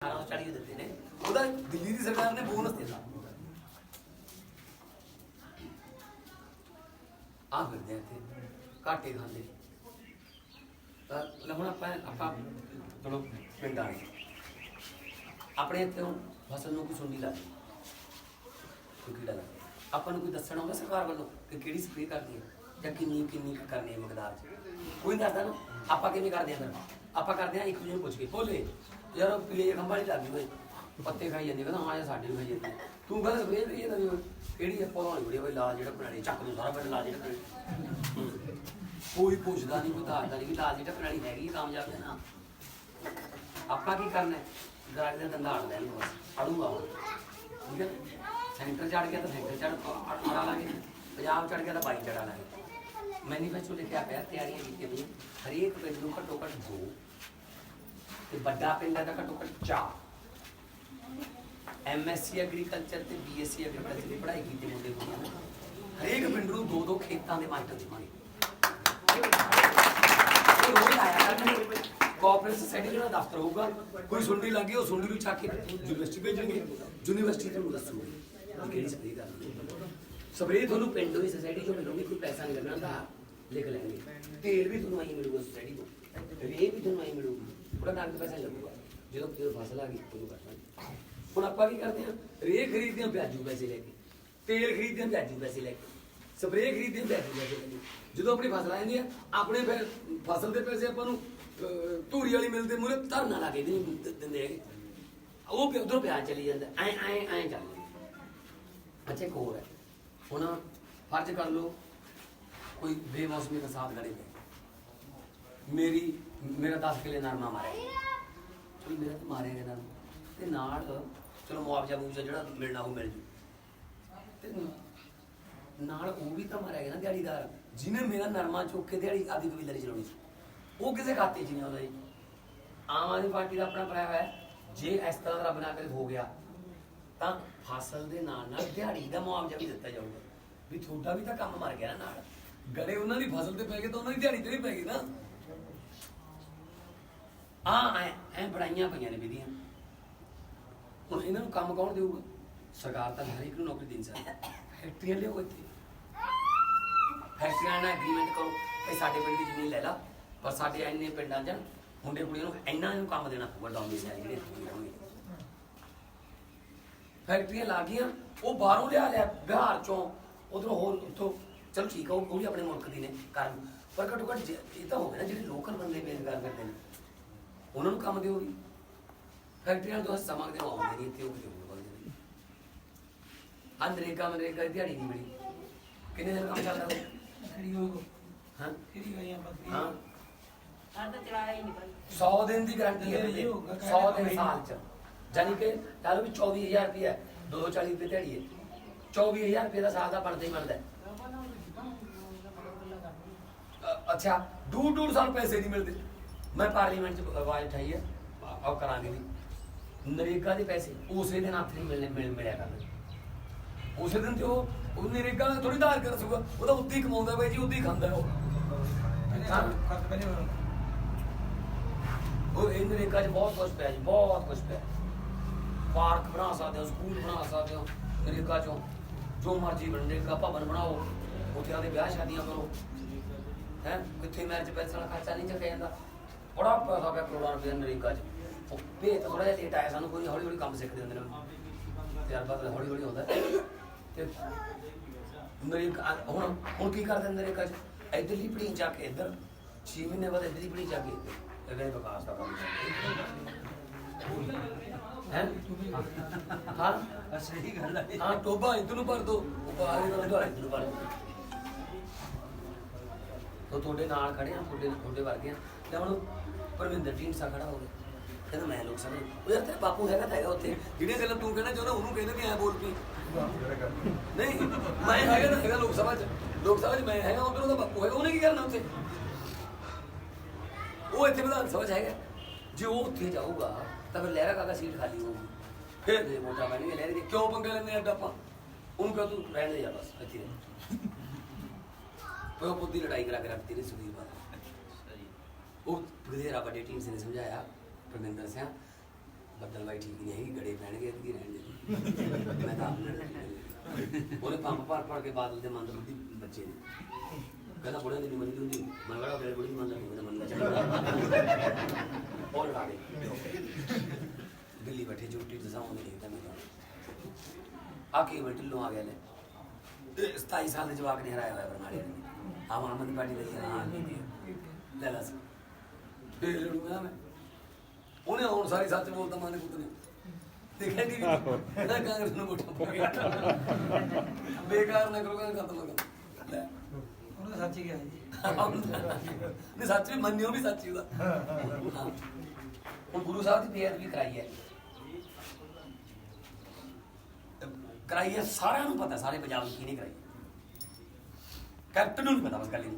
1840 ਦਿੱਤੇ ਨੇ। ਉਹਦਾ ਦਿੱਲੀ ਦੀ ਸਰਕਾਰ ਨੇ ਬੋਨਸ ਦਿੱਤਾ। ਆ ਫਿਰਦੇ ਆ ਇੱਥੇ, ਘਾਟੇ ਖਾਂਦੇ। ਤਾਂ ਲੈ ਹੁਣ ਆਪਾਂ ਆਪਾਂ ਚਲੋ, ਪਿੰਡਾਂ ਦੇ ਆਪਣੇ ਇੱਥੇ ਫਸਲ ਨੂੰ ਕੋਈ ਸੁੰਡੀ ਲੱਗਦੀ ਕੋਈ ਕੀੜਾ ਲਾ ਆਪਾਂ ਨੂੰ ਕੋਈ ਦੱਸਣਾ ਹੁੰਦਾ ਸਰਕਾਰ ਵੱਲੋਂ ਕਿ ਕਿਹੜੀ ਸਪਰੇਅ ਕਰਨੀ ਹੈ ਜਾਂ ਕਿੰਨੀ ਕਿੰਨੀ ਕੁ ਕਰਨੀ ਹੈ ਮਕਦਾਰ ਚ? ਕੋਈ ਨੀ ਦੱਸਦਾ ਨਾ। ਆਪਾਂ ਕਿਵੇਂ ਕਰਦੇ ਆਂ ਫਿਰ? ਆਪਾਂ ਕਰਦੇ ਆਂ ਇੱਕ ਦੂਜੇ ਨੂੰ ਪੁੱਛ ਕੇ। ਬੋਲੇ। ਯਾਰ ਉਹ ਪੀਲੇ ਖੰਭਾ ਨਹੀਂ ਲੱਗੀ ਹੋਏ ਪੱਤੇ ਖਾਈ ਜਾਂਦੇ ਕਹਿੰਦਾ ਹਾਂ ਯਾਰ ਸਾਡੇ ਵੀ ਖਾਈ ਜਾਂਦੇ ਤੂੰ ਕਹਿੰਦਾ ਸਪਰੇਅ ਕਰੀ ਜਾਂਦਾ ਵੀ ਉਹ ਕਿਹੜੀ ਹੈ ਪੌਦਾ ਬੜੀ ਬਈ ਲਾਲ ਜਿਹੜਾ ਪੁਰਾਣੀ ਚੱਕ ਨੂੰ ਸਾਰਾ ਪਿੰਡ ਲਾਲ ਜਿਹੜਾ ਪੁਰਾਣੀ ਕੋਈ ਪੁੱਛਦਾ ਨਹੀਂ ਕੋਈ ਦੱਸਦਾ ਨਹੀਂ ਵੀ ਲਾਲ ਜਿਹੜਾ ਪੁਰਾਣੀ ਹੈਗੀ ਹੈ, ਕਾਮਯਾਬ ਹੈ ਨਾ। ਆਪਾਂ ਕੀ ਕਰਨਾ ਹੈ? ਗਰਾਜ ਦੇ ਦੰਦਾ ਅੜ ਲੈਣ ਬਸ ਅੜੂਗਾ ਉਹ। ਠੀਕ ਹੈ? ਸੈਂਟਰ ਚੜ ਗਿਆ ਤਾਂ ਸੈਂਟਰ ਚੜ ਅੜਾ ਲਾਂਗੇ। ਪੰਜਾਬ ਚੜ ਗਿਆ ਤਾਂ ਬਾਈ ਚੜਾ ਲਾਂਗੇ। ਮੈਨੀਫੈਸਟੋ ਲਿਖਿਆ ਪਿਆ ਤਿਆਰੀਆਂ ਕੀਤੀਆਂ ਵੀ ਹਰੇਕ ਪਿੰਡ ਨੂੰ ਘੱਟੋ ਘੱਟ ਦੋ ਤੇ ਵੱਡਾ ਪਿੰਡ ਹੈ ਤਾਂ ਘੱਟੋ ਘੱਟ ਚਾਰ। ਐਮਐਸਸੀ ਐਗਰੀਕਲਚਰ ਤੇ ਬੀਐਸਸੀ ਐਗਰੀਕਲਚਰ ਦੀ ਪੜ੍ਹਾਈ ਕੀਤੀ ਮੁੰਡੇ ਕੁੜੀਆਂ ਹਰੇਕ ਪਿੰਡ ਨੂੰ ਦੋ ਦੋ ਖੇਤਾਂ ਦੇ ਮਾਸਟਰ ਦੇਵਾਂਗੇ। ਇਹ ਰੋਜ਼ ਆਇਆ ਕਰਨਗੇ। ਕੋਆਪਰੇਟਿਵ ਸੋਸਾਇਟੀ ਦਾ ਦਫ਼ਤਰ ਹੋਊਗਾ, ਕੋਈ ਸੁੰਡੀ ਲੱਗੀ, ਉਹ ਸੁੰਡੀ ਨੂੰ ਚੱਕ ਕੇ ਯੂਨੀਵਰਸਿਟੀ ਭੇਜਣਗੇ। ਯੂਨੀਵਰਸਿਟੀ ਤੁਹਾਨੂੰ ਦੱਸੂਗੀ ਕਿਹੜੀ ਸਪਰੇਅ ਕਰਨੀ ਸਪਰੇਅ ਤੁਹਾਨੂੰ ਪਿੰਡੋਂ ਹੀ ਸੋਸਾਇਟੀ ਚੋਂ ਮਿਲੂਗੀ, ਕੋਈ ਪੈਸਾ ਨਹੀਂ ਲੱਗਣਾ ਦਾ ਲਿਖ ਲੈਣਗੇ। ਤੇਲ ਵੀ ਤੁਹਾਨੂੰ ਆਈ ਮਿਲੂਗਾ ਸੋਸਾਇਟੀ ਤੋਂ। ਰੇ ਵੀ ਤੁਹਾਨੂੰ ਆਈ ਮਿਲੂਗੀ। ਉਹਦਾ ਨਗਦ ਪੈਸਾ ਲੱਗੂਗਾ। ਜਦੋਂ ਫਿਰ ਫਸਲ ਆ ਗਈ ਤੁਹਾਨੂੰ ਕਰਨਾ ਹੁਣ ਆਪਾਂ ਕੀ ਕਰਦੇ ਹਾਂ? ਰੇ ਖਰੀਦਦੇ ਹਾਂ, ਵਿਆਜੂ ਪੈਸੇ ਲੈ ਕੇ। ਤੇਲ ਖਰੀਦਦੇ ਹਾਂ, ਵਿਆਜੂ ਪੈਸੇ ਲੈ ਕੇ। ਸਪਰੇਅ ਖਰੀਦਦੇ ਹਾਂ, ਵਿਆਜੂ ਪੈਸੇ ਲੈ ਕੇ। ਜਦੋਂ ਆਪਣੀ ਫਸਲ ਆ ਜਾਂਦੀ ਆ, ਆਪਣੇ ਫਿਰ ਫਸਲ ਦੇ ਪੈਸੇ ਆਪਾਂ ਨੂੰ ਧੂਰੀ ਵਾਲੀ ਮਿਲਦੇ ਮੂਰੇ ਧਰਨਾ ਲਾ ਕੇ ਨਹੀਂ ਦਿੰਦੇ ਹੈਗੇ। ਉਹ ਫਿਰ ਉਧਰੋਂ ਪਿਆਜ ਚਲੀ ਜਾਂਦਾ। ਐ ਐ ਐ ਚੱਲ ਅੱਛਾ, ਇੱਕ ਹੋਰ ਹੈ। ਹੁਣ ਫਰਜ਼ ਕਰ ਲਓ, ਕੋਈ ਬੇਮੌਸਮੀ ਦਾ ਕਰੇ ਪਏ ਮੇਰੀ ਮੇਰਾ 10 ਕਿਲੇ ਨਰਮਾ ਮਾਰਿਆ। ਚਲੋ ਮੇਰਾ ਤਾਂ ਮਾਰਿਆ ਗਿਆ ਨਰਮਾ ਤੇ ਨਾਲ, ਚਲੋ ਮੁਆਵਜ਼ਾ ਮੁਆਵਜ਼ਾ ਜਿਹੜਾ ਮਿਲਣਾ ਉਹ ਮਿਲ ਜੂ। ਤੇ ਨਾਲ ਉਹ ਵੀ ਤਾਂ ਮਾਰਿਆ ਗਿਆ ਨਾ ਦਿਹਾੜੀਦਾਰ। ਜਿਹਨੇ ਮੇਰਾ ਨਰਮਾ ਚੁੱਕ ਕੇ ਦਿਹਾੜੀ ਆਦੀ ਕਬੀਲਦਾਰੀ ਚਲਾਉਣੀ ਸੀ। ਉਹ ਕਿਸੇ ਖਾਤੇ 'ਚ ਨਹੀਂ ਆਉਂਦਾ ਜੀ। ਆਮ ਆਦਮੀ ਪਾਰਟੀ ਦਾ ਆਪਣਾ ਬਣਾਇਆ ਹੋਇਆ ਜੇ ਇਸ ਤਰ੍ਹਾਂ ਦਾ ਰੱਬ ਨਾ ਕਰੇ, ਹੋ ਗਿਆ। ਤਾਂ ਫਸਲ ਦੇ ਨਾਲ ਨਾਲ ਦਿਹਾੜੀ ਦਾ ਮੁਆਵਜ਼ਾ ਵੀ ਦਿੱਤਾ ਜਾਊਗਾ। ਵੀ ਤੁਹਾਡਾ ਵੀ ਤਾਂ ਕੰਮ ਮਰ ਗਿਆ ਨਾ ਨਾਲ। ਗੜੇ ਉਹਨਾਂ ਦੀ ਫਸਲ ਤੇ ਪੈ ਗਏ ਤਾਂ ਉਹਨਾਂ ਦੀ ਦਿਹਾੜੀ ਤੇ ਵੀ ਪੈ ਗਈ ਨਾ। ਆ ਐ ਬੜਾਈਆਂ ਪਈਆਂ ਨੇ ਵਿਧੀਆਂ। ਹੁਣ ਇਹਨਾਂ ਨੂੰ ਕੰਮ ਕੌਣ ਦੇਊਗਾ? ਸਰਕਾਰ ਤਾਂ ਹਰ ਇੱਕ ਨੂੰ ਨੌਕਰੀ ਦੇਣੀ ਸਕਦੀ ਫੈਕਟਰੀਆਂ ਲਿਓ ਇੱਥੇ। ਫੈਕਟਰੀਆਂ ਨਾਲ ਐਗਰੀਮੈਂਟ ਕਰੋ ਕਿ ਸਾਡੇ ਪਿੰਡ ਦੀ ਜ਼ਮੀਨ ਲੈ ਲਾ, ਪਰ ਸਾਡੇ ਇੰਨੇ ਪਿੰਡਾਂ 'ਚ ਮੁੰਡੇ ਕੁੜੀਆਂ ਨੂੰ ਇੰਨਾ ਨੂੰ ਕੰਮ ਦੇਣਾ ਪਊਗਾ, ਡਾਊਨ ਦੇ ਜਿਹੜੇ ਫੈਕਟਰੀਆਂ ਲਾ ਗਈਆਂ, ਉਹ ਬਾਹਰੋਂ ਲਿਆ ਲਿਆ, ਬਿਹਾਰ ਚੋਂ। ਉਧਰੋਂ ਹੋਰ ਉੱਥੋਂ। ਚਲੋ ਠੀਕ ਆ, ਉਹ ਵੀ ਆਪਣੇ ਮੁਲਕ ਦੀ ਨੇ ਕਰਨ ਪਰ ਘੱਟੋ ਘੱਟ ਇਹ ਤਾਂ ਹੋ ਗਿਆ ਨਾ, ਜਿਹੜੇ ਲੋਕਲ ਬੰਦੇ ਬੇਰੁਜ਼ਗਾਰ ਕਰਦੇ ਨੇ। ਉਹਨਾਂ ਨੂੰ ਕੰਮ ਦਿਓ ਵੀ ਫੈਕਟਰੀਆਂ ਤੋਂ ਸਮਾਂ ਦੇ ਆਉਂਦੇ ਨਹੀਂ ਇੱਥੇ ਉਹ ਕਿਉਂ ਬੋਲਦੇ ਨੇ ਅੰਦਰੇਕਾ ਮਨਰੇਕਾ ਦੀ ਦਿਹਾੜੀ ਨਹੀਂ ਮਿਲੀ। ਕਿੰਨੇ ਦਿਨ ਕੰਮ ਚੱਲਦਾ? ਖੜੀ ਹੋ ਹਾਂ। ਖੜੀ ਗਈਆਂ ਬੱਕਰੀ। ਹਾਂ। ਸਾਡਾ ਤਾਂ ਚਲਾਇਆ ਹੀ ਨਹੀਂ ਭਾਈ। 100 ਦਿਨ ਦੀ ਗਾਰੰਟੀ ਹੈ ਇਹ ਹੋਊਗਾ, 100 ਦਿਨ ਸਾਲ ਚ। ਜਾਨੀ ਕਿ ਲਾ ਲਓ ਵੀ 24000 ਰੁਪਏ 240 ਰੁਪਏ ਦਿਹਾੜੀ ਹੈ। 24000 ਰੁਪਏ ਦਾ ਸਾਲ ਦਾ ਬਣਦਾ ਹੀ ਬਣਦਾ ਅੱਛਾ ਦੂਰ ਦੂਰ ਸਾਲ ਪੈਸੇ ਨਹੀਂ ਮਿਲਦੇ। ਮੈਂ ਪਾਰਲੀਮੈਂਟ ਚ ਆਵਾਜ਼ ਉਠਾਈ ਹੈ ਆਓ ਕਰਾਂਗੇ ਵੀ। ਨਰੇਗਾ ਦੇ ਪੈਸੇ ਉਸੇ ਦਿਨ ਹੱਥ ਨਹੀਂ ਮਿਲਨੇ ਮਿਲ ਮਿਲਿਆ ਕਰਦੇ ਉਸੇ ਦਿਨ ਤੇ ਉਹ ਉਹ ਨਰੇਗਾ ਥੋੜੀ ਧਾਰ ਕਰ ਸਕੂਗਾ। ਉਹਦਾ ਉੱਦੀ ਹੀ ਕਮਾਉਂਦਾ ਬਾਈ ਜੀ ਉੱਦੀ ਹੀ ਖਾਂਦਾ ਉਹ। ਉਹ ਇਹ ਨਰੇਗਾ 'ਚ ਬਹੁਤ ਕੁਝ ਪਿਆ ਜੀ, ਬਹੁਤ ਕੁਝ ਪਿਆ। ਪਾਰਕ ਬਣਾ ਸਕਦੇ ਹੋ, ਸਕੂਲ ਬਣਾ ਸਕਦੇ ਹੋ, ਨਰੇਗਾ 'ਚੋਂ। ਜੋ ਮਰਜ਼ੀ ਨਰੇਗਾ ਭਵਨ ਬਣਾਓ। ਉੱਥੇ ਆਦੇ ਵਿਆਹ ਸ਼ਾਦੀਆਂ ਕਰੋ। ਹੈ? ਕਿੱਥੇ ਮੈਰਿਜ ਪੈਸੇ ਵਾਲਾ ਖਰਚਾ ਨਹੀਂ ਚੱਕਿਆ ਜਾਂਦਾ। ਬੜਾ ਪੈਸਾ ਪਿਆ ਕਰੋੜਾਂ ਰੁਪਏ ਨਰੇਗਾ 'ਚ। ਉਹ ਥੋੜਾ ਜਿਹਾ ਲੇਟ ਆਇਆ ਸਾਨੂੰ ਕੋਈ ਹੌਲੀ ਹੌਲੀ ਕੰਮ ਸਿੱਖਦੇ ਹੁੰਦੇ ਨੇ। ਤਿਆਰ ਬਾਅਦ ਹੌਲੀ ਹੌਲੀ ਹੁੰਦਾ ਤੇ ਨਰੇਗਾ ਹੁਣ ਹੁਣ ਕੀ ਕਰਦੇ ਨੇ ਨਰੇਗਾ 'ਚ? ਇੱਧਰਲੀ ਪੜੀ ਜਾ ਕੇ ਇੱਧਰ 6 ਮਹੀਨੇ ਬਾਅਦ ਇੱਧਰਲੀ ਪੜੀ ਜਾ ਕੇ ਇੱਧਰ। ਇਹ ਵਿਕਾਸ ਦਾ ਕੰਮ ਹੈ? ਹਾਂ? ਸਹੀ ਗੱਲ ਹੈ ਹਾਂ ਟੋਬਾ ਇੱਧਰ ਨੂੰ ਭਰ ਦੋ। ਉਹ ਬਾਹਰ ਵਾਲਾ ਦੁਆਰਾ ਇੱਧਰ ਨੂੰ ਭਰ ਤੁਹਾਡੇ ਨਾਲ ਖੜੇ ਆ ਤੁਹਾਡੇ ਤੁਹਾਡੇ ਵਰਗੇ ਆ। ਤੇ ਹੁਣ ਪਰਵਿੰਦਰ ਢੀਂਡਸਾ ਖੜਾ ਹੋ ਗਿਆ ਕਹਿੰਦਾ ਮੈਂ ਲੋਕ ਸਮਝ ਉਹ ਯਾਰ ਤੇਰਾ ਬਾਪੂ ਹੈਗਾ ਤਾਂ ਹੈਗਾ ਉੱਥੇ ਜਿਹੜੀਆਂ ਗੱਲਾਂ ਤੂੰ ਕਹਿਣਾ ਚਾਹੁੰਦਾ ਉਹਨੂੰ ਕਹਿੰਦੇ ਵੀ ਐ ਬੋਲ ਪਈ ਨਹੀਂ ਮੈਂ ਹੈਗਾ ਤਾਂ ਹੈਗਾ ਲੋਕ ਸਭਾ ਚ ਲੋਕ ਸਭਾ ਚ ਮੈਂ ਹੈਗਾ ਉਧਰੋਂ ਦਾ ਬਾਪੂ ਹੈਗਾ ਉਹਨੇ ਕੀ ਕਰਨਾ ਉੱਥੇ ਉਹ ਇੱਥੇ ਵਿਧਾਨ ਸਭਾ ਚ ਹੈਗਾ ਜੇ ਉਹ ਉੱਥੇ ਜਾਊਗਾ ਤਾਂ ਫਿਰ ਲਹਿਰਾ ਕਾਕਾ ਸੀਟ ਖਾਲੀ ਹੋਊਗੀ ਫਿਰ ਦੇ ਮੋਟਾ ਮੈਂ ਨਹੀਂ ਲਹਿਰੇ ਦੀ ਕਿਉਂ ਪੰਗਾ ਲੈਂਦੇ ਅੱਡ ਆਪਾਂ ਉਹਨੂੰ ਕਹ ਤੂੰ ਰਹਿਣ ਦੇ ਜਾ ਬਸ ਇੱਥੇ ਰਹਿ ਉਹ ਬੁੱਧੀ ਲੜਾਈ ਕਰਾ ਕੇ ਰੱਖਤੀ ਨੇ ਸੁਖੀਰ ਬਾਦ ਉਹ ਬਥੇਰਾ ਵੱਡੇ ਟੀਮ ਨੇ ਸਮਝਾਇਆ, ਪਰਮਿੰਦਰ ਸਿੰਘ ਬੱਦਲ ਬਾਈ ਠੀਕ ਨਹੀਂ ਹੈਗੀ, ਗੜੇ ਪੈਣਗੇ, ਇਹਦੀ ਰਹਿਣ ਦੇ? ਮੈਂ ਤਾਂ ਆਪਣੇ ਉਹਨੇ ਪੰਪ ਭਰ ਭਰ ਕੇ ਬਾਦਲ ਦੇ ਮੰਦਰ ਦੀ ਬੱਚੇ ਨੇ। ਕਹਿੰਦਾ ਬੁੜਿਆਂ ਦੀ ਨਹੀਂ ਮੰਨਦੀ ਹੁੰਦੀ, ਮੈਂ ਕਿਹਾ ਬੁੜੀ ਮੰਨਦਾ ਨਹੀਂ ਮੈਂ ਮੰਨਦਾ ਚਾਹੀਦਾ ਉਹ ਲੜਾ ਗਏ। ਦਿੱਲੀ ਬੈਠੇ ਜੁੱਟੀ ਦਸਾਉਂਦੇ ਦੇਖਦਾ ਮੈਂ ਆ ਕੇ ਬੈਠੇ ਆ ਗਿਆ ਲੈ। 27 ਸਾਲ ਦੇ ਜਵਾਕ ਨੇ ਹਰਾਇਆ ਹੋਇਆ ਬਰਨਾਲੇ ਨੇ। ਆਮ ਆਦਮੀ ਪਾਰਟੀ ਦਾ ਹਾਂ ਲੈ ਲਾ ਸੀ ਦੇ ਲੜੂਗਾ ਮੈਂ ਉਹਨੇ ਹੁਣ ਸਾਰੀ ਸੱਚ ਬੋਲਦਾ ਮਾਨੇ ਪੁੱਤ ਨੇ। ਦੇਖਿਆ ਨਹੀਂ? ਇਹਦਾ ਕਾਂਗਰਸ ਨੂੰ ਵੋਟਾਂ ਪਾ ਗਿਆ ਬੇਕਾਰ ਨਾ ਕਰੋ ਕਹਿੰਦਾ ਖਤਮ ਕਰ ਲੈ। ਉਹਨੇ ਸੱਚ ਹੀ ਕਿਹਾ ਜੀ ਨਹੀਂ ਸੱਚ ਵੀ ਮੰਨਿਓ ਵੀ ਸੱਚ ਹੀ ਉਹਦਾ। ਹਾਂ। ਹੁਣ ਗੁਰੂ ਸਾਹਿਬ ਦੀ ਬੇਅਦਬੀ ਕਰਾਈ ਹੈ। ਕਰਾਈ ਹੈ ਸਾਰਿਆਂ ਨੂੰ ਪਤਾ ਸਾਰੇ ਪੰਜਾਬ ਨੂੰ ਕਿਹਨੇ ਕਰਾਈ। ਕੈਪਟਨ ਨੂੰ ਨਹੀਂ ਪਤਾ ਬਸ ਗੱਲ ਇਹ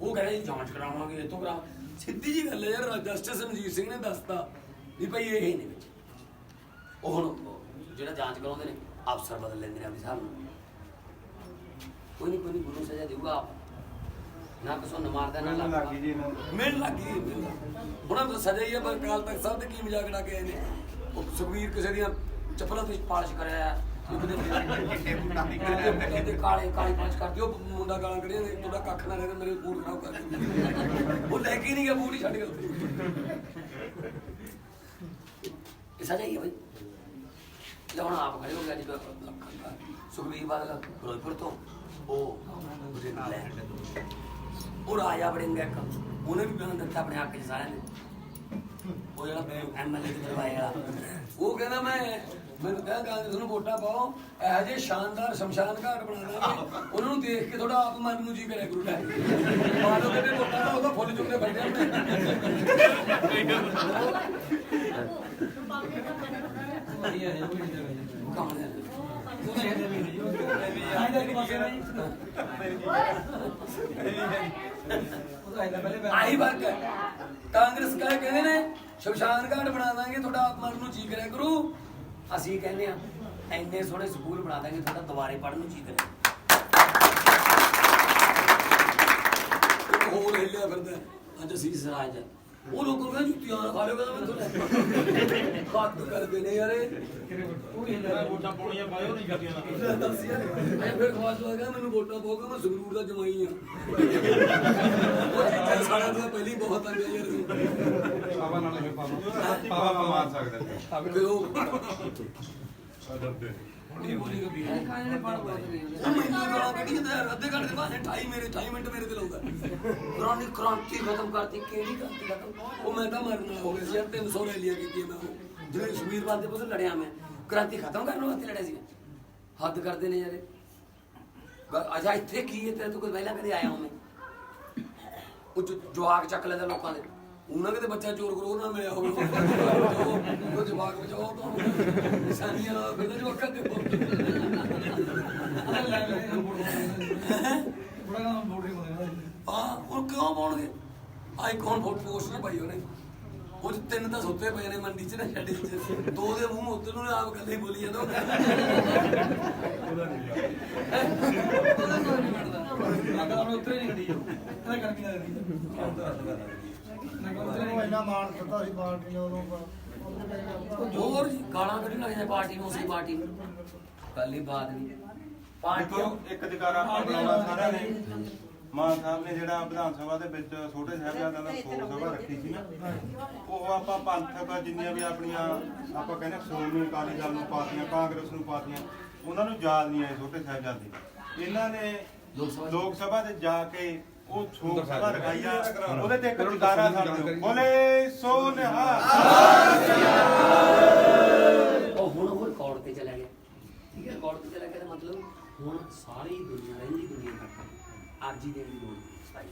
ਉਹ ਕਹਿੰਦਾ ਜੀ ਜਾਂਚ ਕਰਾਵਾਂਗੇ ਇਹ ਤੋਂ ਕਰਾ ਸਿੱਧੀ ਜੀ ਗੱਲ ਹੈ ਯਾਰ ਜਸਟਿਸ ਮਨਜੀਤ ਸਿੰਘ ਨੇ ਦੱਸਤਾ ਵੀ ਭਾਈ ਇਹ ਨੇ ਵਿੱਚ। ਉਹ ਹੁਣ ਜਿਹੜਾ ਜਾਂਚ ਕਰਾਉਂਦੇ ਨੇ ਅਫਸਰ ਬਦਲ ਲੈਂਦੇ ਨੇ ਆਪਣੀ ਹਿਸਾਬ ਨਾਲ ਕੋਈ ਨਹੀਂ ਕੋਈ ਨਹੀਂ ਗੁਰੂ ਸਜ਼ਾ ਦੇਊਗਾ ਆਪ। ਨਾ ਕਿਸੋਂ ਨਾ ਮਾਰਦਾ ਨਾ ਲੱਗੀ ਜੀ ਨੂੰ। ਮਿਲ ਲੱਗੀ। ਉਹਨਾਂ ਨੂੰ ਤਾਂ ਸਜ਼ਾ ਹੀ ਹੈ ਪਰ ਕਾਲ ਤੱਕ ਸਾਹਿਬ ਤੇ ਕੀ ਮਜ਼ਾਕ ਉਡਾ ਕੇ ਆਏ ਨੇ। ਉਹ ਸੁਖਵੀਰ ਕਿਸੇ ਦੀਆਂ ਚੱਪਲਾਂ ਤੇ ਪਾਲਿਸ਼ ਕਰਿਆ ਚਿੱਟੇ ਬੂਟਾਂ ਦੀ ਚਿੱਟੇ ਬੂਟਾਂ ਤੇ ਕਾਲੇ ਕਾਲੀ ਪਾਲਿਸ਼ ਕਰਦੀ ਉਹ ਮੁੰਡਾ ਗਾਲਾਂ ਕੱਢੀਆਂ ਨੇ ਤੁਹਾਡਾ ਕੱਖ ਨਾ ਰਹੇ ਮੇਰੇ ਬੂਟ ਖਰਾਬ ਕਰ ਦਿੱਤੇ। ਉਹ ਲੈ ਕੇ ਨਹੀਂ ਗਿਆ, ਬੂਟ ਹੀ ਛੱਡ ਗਿਆ ਉੱਥੇ। ਇਹ ਸਜ਼ਾ ਹੈ ਬਈ। ਲੈ ਆਪ ਖੜੇ ਹੋ ਗਿਆ ਜੀ ਸੁਖਵੀਰ ਬਾਦਲ ਫਿਰੋਜ਼ਪੁਰ ਤੋਂ। ਉਹ ਉਹਦੇ ਨਾਲ ਉਹ ਰਾਜਾ ਬੜਿੰਗਾ ਇੱਕ ਉਹਨੇ ਵੀ ਬਿਆਨ ਦਿੱਤਾ ਆਪਣੇ ਹੱਕ 'ਚ ਸਾਰਿਆਂ ਨੇ। ਉਹ ਜਿਹੜਾ ਐਮਐਲਏ ਦੇ ਦਰਵਾਜ਼ੇ ਵਾਲਾ। ਉਹ ਕਹਿੰਦਾ ਮੈਂ, ਮੈਨੂੰ ਕਹਿੰਦਾ ਕਾਂਗਰਸ ਨੂੰ ਵੋਟਾਂ ਪਾਓ, ਇਹੋ ਜਿਹੇ ਸ਼ਾਨਦਾਰ ਸ਼ਮਸ਼ਾਨ ਘਾਟ ਬਣਾ ਦਾਂਗੇ। ਉਹਨਾਂ ਨੂੰ ਦੇਖ ਕੇ ਥੋੜਾ ਆਪ ਮਨ ਨੂੰ ਜੀ ਕਰਿਆ ਗੁਰੂ ਲੈ ਮਾਨੋ ਕਹਿੰਦੇ ਵੋਟਾਂ ਦਾ ਉਹਦਾ ਫੁੱਲ ਚੁੱਕਦੇ ਬੈਠੇ ਆਹੀ ਵਰਕ ਕਾਂਗਰਸ ਕਹਿੰਦੇ ਨੇ ਸ਼ਮਸ਼ਾਨ ਘਾਟ ਬਣਾ ਦਾਂਗੇ, ਤੁਹਾਡਾ ਆਪ ਮਨ ਨੂੰ ਜੀ ਕਰਿਆ ਕਰੂ। ਅਸੀਂ ਕਹਿੰਦੇ ਆ ਇੰਨੇ ਸੋਹਣੇ ਸਕੂਲ ਬਣਾ ਦਾਂਗੇ, ਤੁਹਾਡਾ ਦੁਬਾਰੇ ਪੜ੍ਹਨ ਨੂੰ ਜੀ ਕਰੇ। ਇੱਕ ਹੋਰ ਹਿੱਲਿਆ ਫਿਰਦਾ, ਅੱਜ ਅਸੀਂ ਸਰਾਜ ਉਹ ਲੋਕਾਂ ਕਹਿੰਦੇ ਜੁੱਤੀਆਂ ਨਾ ਖਾ ਲਿਓ ਕਹਿੰਦਾ ਮੈਂ ਤੁਹਾਨੂੰ ਕੱਟ ਕਰਦੇ ਨੇ ਯਾਰ ਇਹਦਾ ਵੋਟਾਂ ਪਾਉਣੀਆਂ ਪਾਇਓ ਨਹੀਂ ਨਾ ਦੱਸ ਯਾਰ ਮੈਂ ਫਿਰ ਖਵਾਜ ਲਾ ਗਿਆ ਮੈਨੂੰ ਵੋਟਾਂ ਪਾਓਗਾ ਮੈਂ ਸੰਗਰੂਰ ਦਾ ਜਮਾਈ ਆ। ਉਹ ਸਾਡਾ ਤਾਂ ਪਹਿਲੀ ਬਹੁਤ ਆ ਗਿਆ ਯਾਰ। ਪਾਵਾ ਨਾਲ ਪਾਵਾ ਪਾਵਾ ਮਾਰ ਸਕਦਾ ਫਿਰ ਉਹ ਬੋਲੀ ਬੋਲੀ ਕੋ ਵੀ ਹੈ ਮੈਨੂੰ ਗਾਲਾਂ ਕੱਢੀ ਜਾਂਦਾ ਅੱਧੇ ਘੰਟੇ ਬਾਅਦ 28 ਮੇਰੇ 28 ਮਿੰਟ ਮੇਰੇ ਤੇ ਲਾਉਂਦਾ ਪੁਰਾਣੀ ਕ੍ਰਾਂਤੀ ਖਤਮ ਕਰਤੀ ਕਿਹੜੀ ਕ੍ਰਾਂਤੀ ਖਤਮ ਉਹ ਮੈਂ ਤਾਂ ਮਰਨ ਵਾਲਾ ਹੋ ਗਿਆ ਸੀ ਯਾਰ 300 ਰੈਲੀਆਂ ਕੀਤੀਆਂ ਮੈਂ ਉਹ ਜਿਹੜੇ ਸੁਮੀਰ ਦੇ ਪੁੱਤ ਲੜਿਆ ਮੈਂ ਕ੍ਰਾਂਤੀ ਖਤਮ ਕਰਨ ਵਾਸਤੇ ਲੜਿਆ ਸੀ ਹੱਦ ਕਰਦੇ ਨੇ ਯਾਰ ਇਹ। ਅੱਛਾ ਇੱਥੇ ਕੀ ਹੈ ਤੇਰੇ ਤੋਂ ਕੋਈ ਪਹਿਲਾਂ ਕਦੇ ਆਇਆ ਹੋਵੇਂ ਉਹ ਜਵਾਕ ਚੱਕ ਲੈਂਦਾ ਲੋਕਾਂ ਦੇ ਉਹਨਾਂ ਕਿਤੇ ਬੱਚਾ ਚੋਰ ਕਰੋ ਨਾ ਮਿਲਿਆ ਹੋਵੇ। ਉਹ ਜਵਾਕ ਬਚਾਓ ਤਾਂ ਨਿਸ਼ਾਨੀਆਂ ਕਹਿੰਦੇ ਜਵਾਕਾਂ ਦੇ ਲੈ ਬੜਾ ਕੰਮ ਬੋੜੀ ਹਾਂ ਉਹ ਕਿਉਂ ਪਾਉਣਗੇ? ਆਈਕਨ ਫੋਟੋ ਪੋਸਟ ਨਾ ਪਾਈ ਉਹਨੇ। ਉਹ ਤਿੰਨ ਤਾਂ ਸੁੱਤੇ ਪਏ ਨੇ ਮੰਡੀ 'ਚ ਨਾ ਛੱਡੇ 'ਚ। ਦੋ ਦੇ ਮੂੰਹ ਉੱਤੇ ਨੂੰ ਆਪ ਗੱਲੇ ਹੀ ਬੋਲੀ ਜਾਂਦਾ ਉਹ। ਉਹਦਾ ਕੋਈ ਨਹੀਂ ਬਣਦਾ। ਨਾ ਕਦਮ ਉਤਰੇ ਨਹੀਂ ਗੱਡੀ ਜੋ ਇਹਦਾ ਕਰਕੇ ਨਾ ਗੱਡੀ ਨਾ ਕਦਮ ਉਤਰੇ ਨਹੀਂ ਇੰਨਾ ਮਾਣ ਦਿੱਤਾ ਸੀ ਪਾਰਟੀ ਨੇ ਉਦੋਂ ਹੋਰ ਜੀ ਗਾਲਾਂ ਕੱਢਣ ਲੱਗ ਜਾਂਦੇ ਪਾਰਟੀ ਨੂੰ ਉਸੇ ਪਾਰਟੀ ਨੂੰ। ਗੱਲ ਹੀ ਬਾਤ ਨਹੀਂ ਪਾਰਟੀ ਦੇਖੋ ਇੱਕ ਜਗਾਰਾ ਬਣਾਉਣਾ ਸਾਰਿਆਂ ਨੇ। ਮਾਨ ਸਾਹਿਬ ਨੇ ਜਿਹੜਾ ਵਿਧਾਨ ਸਭਾ ਦੇ ਵਿੱਚ ਛੋਟੇ ਸਾਹਿਬਜ਼ਾਦਿਆਂ ਦਾ ਸੋਲ ਸਭਾ ਰੱਖੀ ਸੀ ਨਾ ਉਹ ਆਪਾਂ ਪੰਥਕ ਜਿੰਨੀਆਂ ਵੀ ਆਪਣੀਆਂ ਆਪਾਂ ਕਹਿੰਦੇ ਸ਼੍ਰੋਮਣੀ ਅਕਾਲੀ ਦਲ ਨੂੰ ਪਾਰਟੀਆਂ ਕਾਂਗਰਸ ਨੂੰ ਪਾਰਟੀਆਂ ਉਹਨਾਂ ਨੂੰ ਯਾਦ ਨਹੀਂ ਆਏ ਛੋਟੇ ਸਾਹਿਬਜ਼ਾਦੇ। ਇਹਨਾਂ ਨੇ ਲੋਕ ਸਭਾ ਲੋਕ ਸਭਾ ਤੇ ਜਾ ਕੇ ਉਹ ਛੋਕ ਸਭਾ ਰਖਾਈ ਆ ਉਹਦੇ ਤੇ ਇੱਕ ਜਗਾਰਾ ਛੱਡ ਦਿਓ ਬੋਲੇ ਸੋ ਨਿਹਾਲ ਉਹ ਹੁਣ ਉਹ ਰਿਕਾਰਡ ਤੇ ਚਲਾ ਗਿਆ ਠੀਕ ਹੈ ਰਿਕਾਰਡ ਤੇ ਚਲਾ ਗਿਆ ਤਾਂ ਮਤਲਬ ਹੁਣ ਸਾਰੀ ਦੁਨੀਆ ਰਹਿੰਦੀ ਦੁਨੀਆ ਤੱਕ ਅਰਜੀ ਦੇਣ ਦੀ ਲੋੜ ਨਹੀਂ ਸਤਾਈ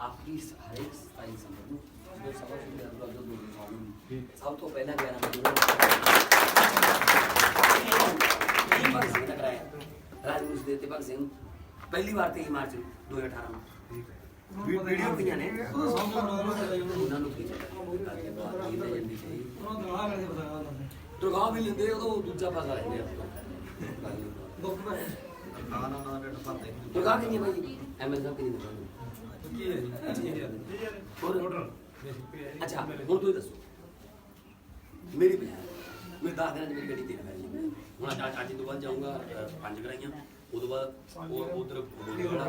ਆਪਣੀ ਹਰੇਕ ਸਤਾਈ ਸੰਬੰਧ ਨੂੰ ਜੋ ਸਭਾ ਸ਼ੁਰੂ ਕਰਨ ਦਾ ਜੋ ਦੋ ਸਾਲ ਨੂੰ ਸਭ ਤੋਂ ਪਹਿਲਾਂ 11 ਮਈ ਨੂੰ ਇਹ ਭਗਤ ਸਿੰਘ ਦਾ ਕਰਾਇਆ ਰਾਜਵੰਸ਼ ਦੇ ਤੇ ਭਗਤ ਸਿੰਘ ਪਹਿਲੀ ਵਾਰ 23 ਮਾਰਚ 2018 ਨੂੰ ਵੀ- ਵੀਡੀਓ ਪਈਆਂ ਨੇ। ਉਹ ਸੌਂ ਤੋਂ ਰੋਜ਼ ਰੋਜ਼ ਉਹਨਾਂ ਨੂੰ ਕੀ ਚਾਹੀਦਾ ਕਰਕੇ ਬਾਅਦ ਇਹ ਲੈ ਜਾਂਦੀ ਚਾਹੀਦੀ ਉਹਨਾਂ ਦਵਾ ਕਰਕੇ ਪਤਾ ਕਰਦਾ ਦੁਕਾਨ ਵੀ ਲੈਂਦੇ ਉਦੋਂ ਦੂਜਾ ਪਾਸਾ ਲੈਂਦੇ ਆ। ਦੁੱਖ ਦਾ ਦੁਕਾਨ ਕਿੰਨੀ ਹੈ ਭਾਈ ਜੀ ਐਮਐਲ ਸਾਹਿਬ ਕਿੰਨੀ ਦੁਕਾਨ ਕੀ ਹੈ ਜੀ ਹੋਰ? ਅੱਛਾ ਹੁਣ ਤੁਸੀਂ ਦੱਸੋ। ਮੇਰੀ ਪੰਜਾਹ ਮੈਂ 10 ਦਿਨਾਂ ਚ ਮੇਰੀ ਗੱਡੀ ਤਿੰਨ ਕਰਾਈ ਹੁਣ ਅੱਜ ਅੱਜ ਤੋਂ ਬਾਅਦ ਜਾਊਂਗਾ ਪੰਜ ਕਰਾਈਆਂ ਉਦੋਂ ਬਾਅਦ ਉਹ ਉਧਰ